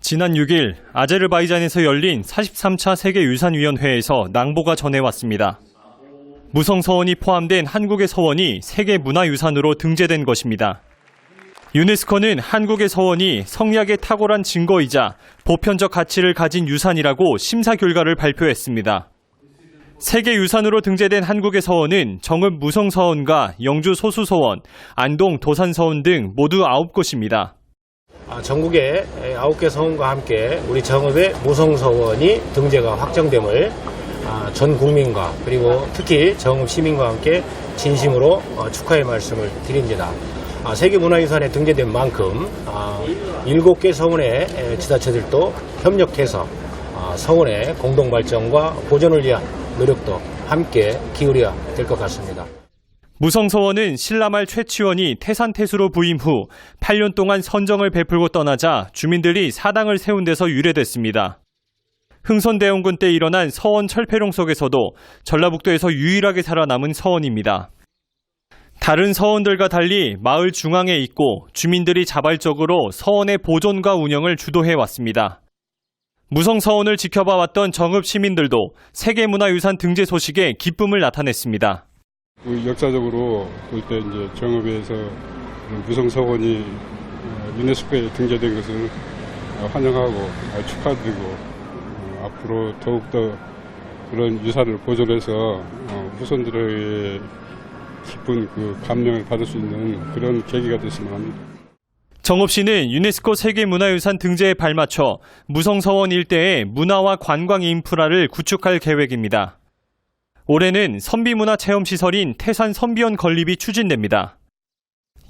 지난 6일 아제르바이잔에서 열린 43차 세계유산위원회에서 낭보가 전해왔습니다. 무성 서원이 포함된 한국의 서원이 세계 문화유산으로 등재된 것입니다. 유네스코는 한국의 서원이 성리학의 탁월한 증거이자 보편적 가치를 가진 유산이라고 심사 결과를 발표했습니다. 세계유산으로 등재된 한국의 서원은 정읍 무성서원과 영주 소수서원, 안동 도산서원 등 모두 9곳입니다. 아, 전국의 아홉 개 서원과 함께 우리 정읍의 무성서원이 등재가 확정됨을 아, 전 국민과 그리고 특히 정읍 시민과 함께 진심으로 어, 축하의 말씀을 드립니다. 아, 세계문화유산에 등재된 만큼 아, 일곱 개 서원의 에, 지자체들도 협력해서 아, 서원의 공동 발전과 보존을 위한 노력도 함께 기울여야 될 것 같습니다. 무성서원은 신라말 최치원이 태산태수로 부임 후 8년 동안 선정을 베풀고 떠나자 주민들이 사당을 세운 데서 유래됐습니다. 흥선대원군 때 일어난 서원 철폐룡 속에서도 전라북도에서 유일하게 살아남은 서원입니다. 다른 서원들과 달리 마을 중앙에 있고 주민들이 자발적으로 서원의 보존과 운영을 주도해 왔습니다. 무성서원을 지켜봐 왔던 정읍 시민들도 세계문화유산 등재 소식에 기쁨을 나타냈습니다. 그 역사적으로 볼 때 이제 정읍에서 무성서원이 어, 유네스코에 등재된 것을 어, 환영하고 어, 축하드리고 어, 앞으로 더욱더 그런 유산을 보존해서 어, 후손들에게 깊은 그 감명을 받을 수 있는 그런 계기가 됐으면 합니다. 정읍시는 유네스코 세계문화유산 등재에 발맞춰 무성서원 일대의 문화와 관광 인프라를 구축할 계획입니다. 올해는 선비문화체험시설인 태산 선비원 건립이 추진됩니다.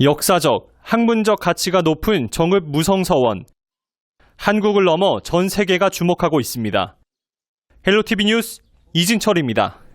역사적, 학문적 가치가 높은 정읍 무성서원. 한국을 넘어 전 세계가 주목하고 있습니다. 헬로티비 뉴스 이진철입니다.